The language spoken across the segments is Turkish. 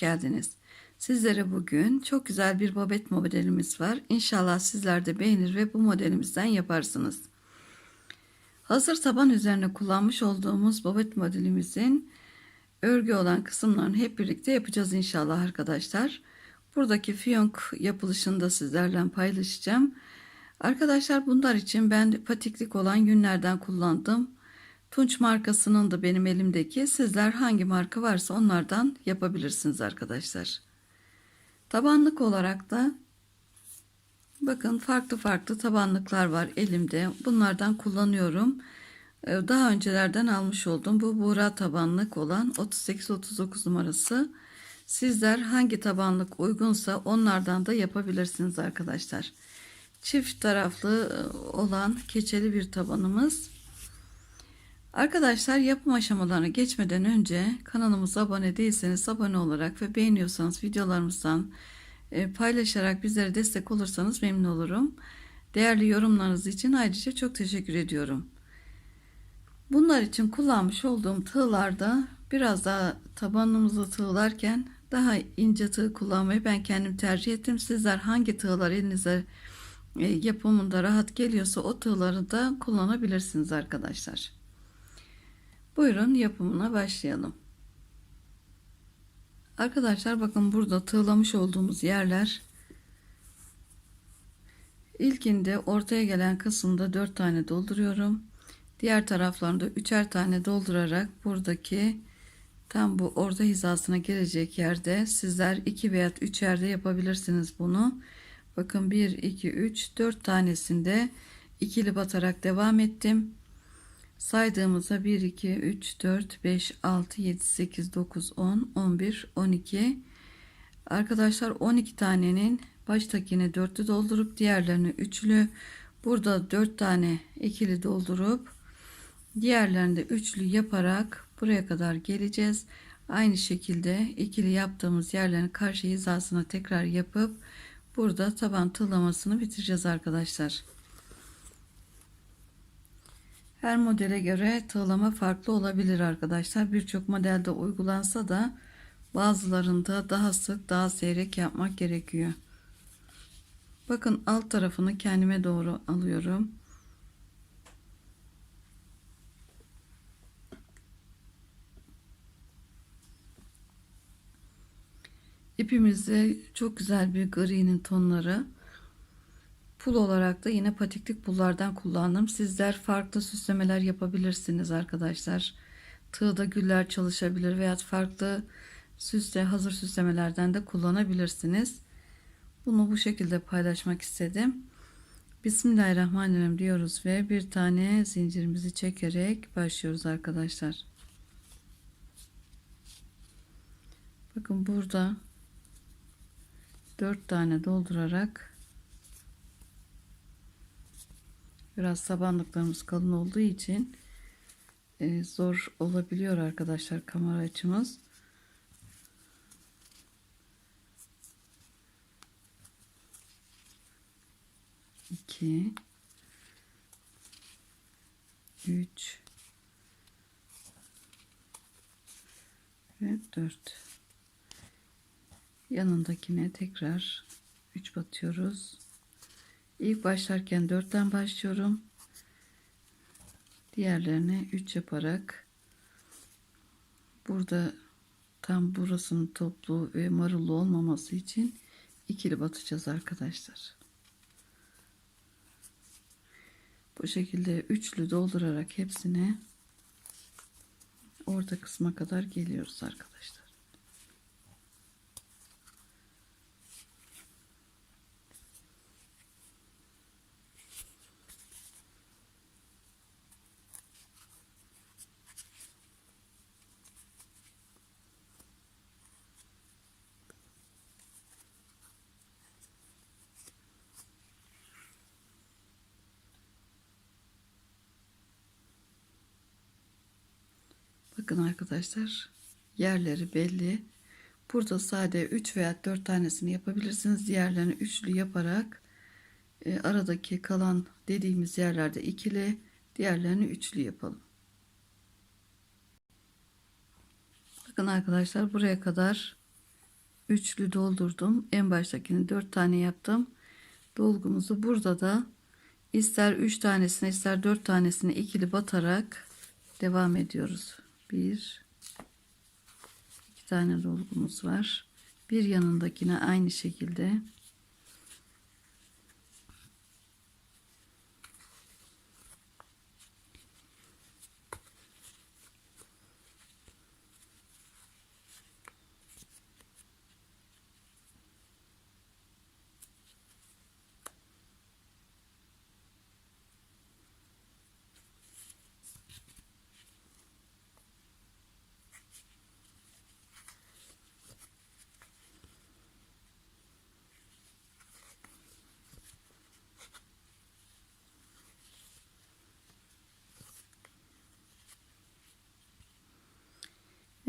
geldiniz. Sizlere bugün çok güzel bir babet modelimiz var. İnşallah sizler de beğenir ve bu modelimizden yaparsınız. Hazır taban üzerine kullanmış olduğumuz babet modelimizin örgü olan kısımlarını hep birlikte yapacağız inşallah arkadaşlar. Buradaki fiyonk yapılışını da sizlerle paylaşacağım. Arkadaşlar bunlar için ben patiklik olan yünlerden kullandım. Tunç markasının da benim elimdeki. Sizler hangi marka varsa onlardan yapabilirsiniz arkadaşlar. Tabanlık olarak da bakın farklı farklı tabanlıklar var elimde. Bunlardan kullanıyorum. Ee, daha öncelerden almış oldum. Bu buğra tabanlık olan 38-39 numarası. Sizler hangi tabanlık uygunsa onlardan da yapabilirsiniz arkadaşlar. Çift taraflı e, olan keçeli bir tabanımız. Arkadaşlar yapım aşamalarına geçmeden önce kanalımıza abone değilseniz abone olarak ve beğeniyorsanız videolarımızdan e, paylaşarak bizlere destek olursanız memnun olurum. Değerli yorumlarınız için ayrıca çok teşekkür ediyorum. Bunlar için kullanmış olduğum tığlarda biraz daha tabanımızı tığlarken daha ince tığ kullanmayı ben kendim tercih ettim. Sizler hangi tığlar elinize e, yapımında rahat geliyorsa o tığları da kullanabilirsiniz arkadaşlar. Buyurun yapımına başlayalım. Arkadaşlar bakın burada tığlamış olduğumuz yerler ilkinde ortaya gelen kısımda 4 tane dolduruyorum. Diğer taraflarında üçer tane doldurarak buradaki tam bu orta hizasına gelecek yerde sizler 2 veya 3 yerde yapabilirsiniz bunu. Bakın 1 2 3 4 tanesinde ikili batarak devam ettim. Saydığımızda 1, 2, 3, 4, 5, 6, 7, 8, 9, 10, 11, 12. Arkadaşlar 12 tanenin baştakini dörtlü doldurup diğerlerini üçlü. Burada 4 tane ikili doldurup diğerlerini de üçlü yaparak buraya kadar geleceğiz. Aynı şekilde ikili yaptığımız yerlerin karşı hizasına tekrar yapıp burada taban tığlamasını bitireceğiz arkadaşlar. Her modele göre tığlama farklı olabilir arkadaşlar. Birçok modelde uygulansa da bazılarında daha sık daha seyrek yapmak gerekiyor. Bakın alt tarafını kendime doğru alıyorum. İpimizde çok güzel bir gri'nin tonları. Pul olarak da yine patiklik pullardan kullandım. Sizler farklı süslemeler yapabilirsiniz arkadaşlar. Tığda güller çalışabilir veya farklı süsle hazır süslemelerden de kullanabilirsiniz. Bunu bu şekilde paylaşmak istedim. Bismillahirrahmanirrahim diyoruz ve bir tane zincirimizi çekerek başlıyoruz arkadaşlar. Bakın burada 4 tane doldurarak Biraz tabanlıklarımız kalın olduğu için e, zor olabiliyor arkadaşlar kamera açımız. İki, üç ve dört. Yanındakine tekrar üç batıyoruz. İlk başlarken 4'ten başlıyorum. Diğerlerini 3 yaparak burada tam burasının toplu ve marullu olmaması için ikili batacağız arkadaşlar. Bu şekilde üçlü doldurarak hepsine orta kısma kadar geliyoruz arkadaşlar. Bakın arkadaşlar yerleri belli. Burada sade 3 veya 4 tanesini yapabilirsiniz. Diğerlerini üçlü yaparak e, aradaki kalan dediğimiz yerlerde ikili diğerlerini üçlü yapalım. Bakın arkadaşlar buraya kadar üçlü doldurdum. En baştakini dört tane yaptım. Dolgumuzu burada da ister üç tanesine ister dört tanesine ikili batarak devam ediyoruz. Bir, iki tane dolgumuz var. Bir yanındakine aynı şekilde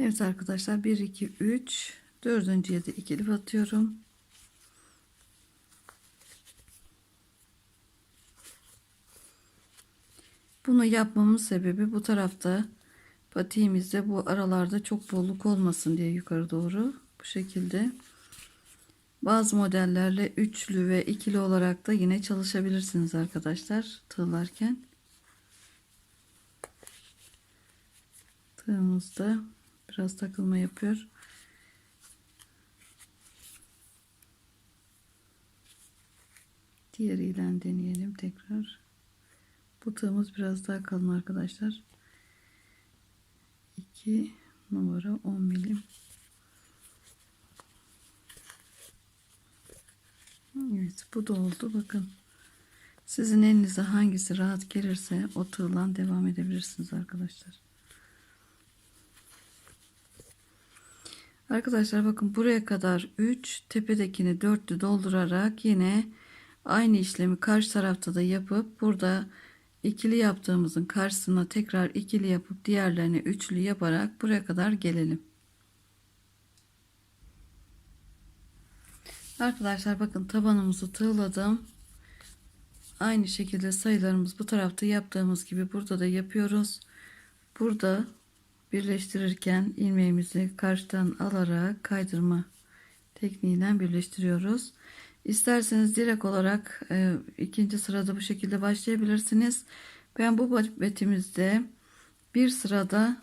Evet arkadaşlar 1 2 3 dördüncüye de ikili batıyorum. Bunu yapmamın sebebi bu tarafta patiğimizde bu aralarda çok bolluk olmasın diye yukarı doğru bu şekilde. Bazı modellerle üçlü ve ikili olarak da yine çalışabilirsiniz arkadaşlar tığlarken. Tığımızda biraz takılma yapıyor. Diğeriyle deneyelim tekrar. Bu biraz daha kalın arkadaşlar. 2 numara 10 milim. Evet bu da oldu. Bakın sizin elinize hangisi rahat gelirse o tığla devam edebilirsiniz arkadaşlar. Arkadaşlar bakın buraya kadar 3 tepedekini 4'lü doldurarak yine aynı işlemi karşı tarafta da yapıp burada ikili yaptığımızın karşısına tekrar ikili yapıp diğerlerini üçlü yaparak buraya kadar gelelim. Arkadaşlar bakın tabanımızı tığladım. Aynı şekilde sayılarımız bu tarafta yaptığımız gibi burada da yapıyoruz. Burada birleştirirken ilmeğimizi karşıdan alarak kaydırma tekniğiyle birleştiriyoruz. İsterseniz direkt olarak e, ikinci sırada bu şekilde başlayabilirsiniz. Ben bu betimizde bir sırada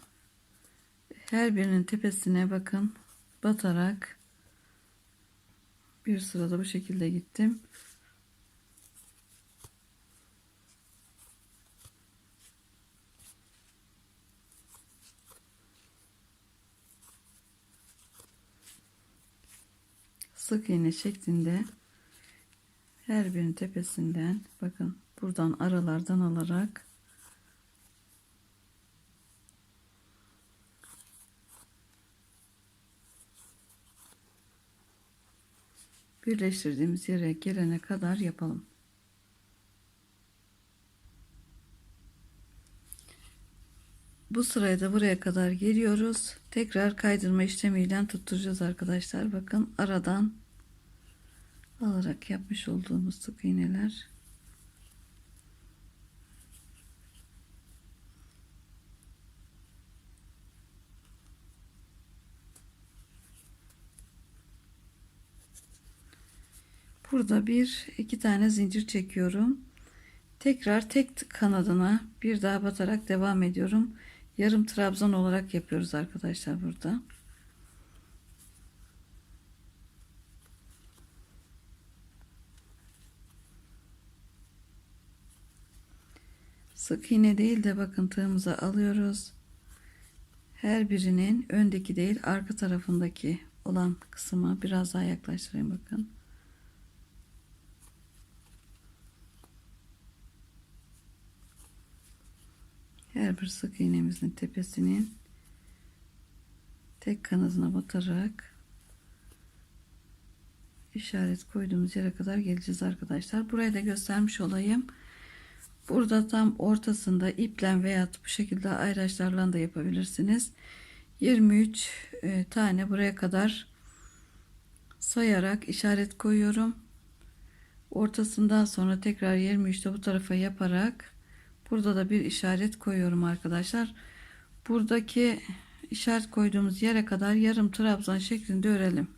her birinin tepesine bakın batarak bir sırada bu şekilde gittim. Sık iğne şeklinde her birinin tepesinden bakın buradan aralardan alarak birleştirdiğimiz yere gelene kadar yapalım. Bu sırayı da buraya kadar geliyoruz. Tekrar kaydırma işlemiyle tutturacağız arkadaşlar. Bakın aradan alarak yapmış olduğumuz sık iğneler. Burada bir iki tane zincir çekiyorum. Tekrar tek kanadına bir daha batarak devam ediyorum. Yarım trabzan olarak yapıyoruz arkadaşlar burada. Sık iğne değil de bakın tığımıza alıyoruz. Her birinin öndeki değil arka tarafındaki olan kısmı biraz daha yaklaştırayım bakın. Her bir sık iğnemizin tepesinin tek kanadına batarak işaret koyduğumuz yere kadar geleceğiz arkadaşlar. Burayı da göstermiş olayım. Burada tam ortasında iple veya bu şekilde ayraçlarla da yapabilirsiniz. 23 e, tane buraya kadar sayarak işaret koyuyorum. Ortasından sonra tekrar 23'te bu tarafa yaparak burada da bir işaret koyuyorum arkadaşlar. Buradaki işaret koyduğumuz yere kadar yarım trabzan şeklinde örelim.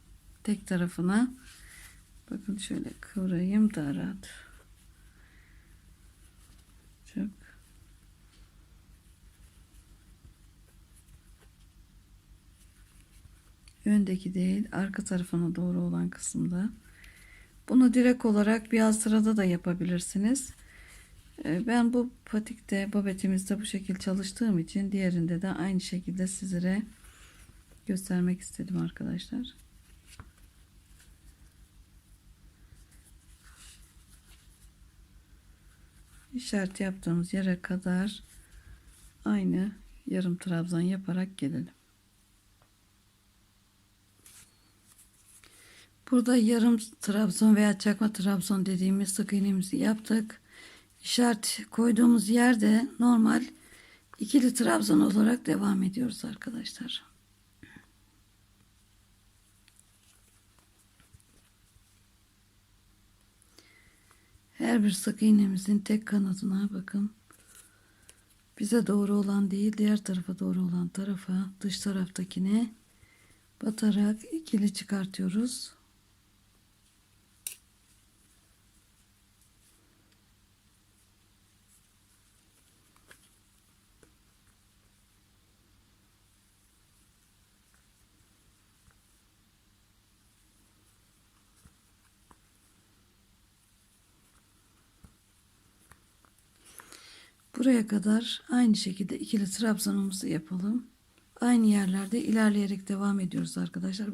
tek tarafına. Bakın şöyle kıvırayım daha rahat. Çok. Öndeki değil, arka tarafına doğru olan kısımda. Bunu direkt olarak bir sırada da yapabilirsiniz. Ee, Ben bu patikte, babetimizde bu şekilde çalıştığım için diğerinde de aynı şekilde sizlere göstermek istedim arkadaşlar. İşaret yaptığımız yere kadar aynı yarım trabzan yaparak gelelim. Burada yarım trabzon veya çakma trabzon dediğimiz sık iğnemizi yaptık. İşaret koyduğumuz yerde normal ikili trabzon olarak devam ediyoruz arkadaşlar. Her bir sık iğnemizin tek kanadına bakın. Bize doğru olan değil diğer tarafa doğru olan tarafa dış taraftakine batarak ikili çıkartıyoruz. Buraya kadar aynı şekilde ikili trabzanımızı yapalım. Aynı yerlerde ilerleyerek devam ediyoruz arkadaşlar.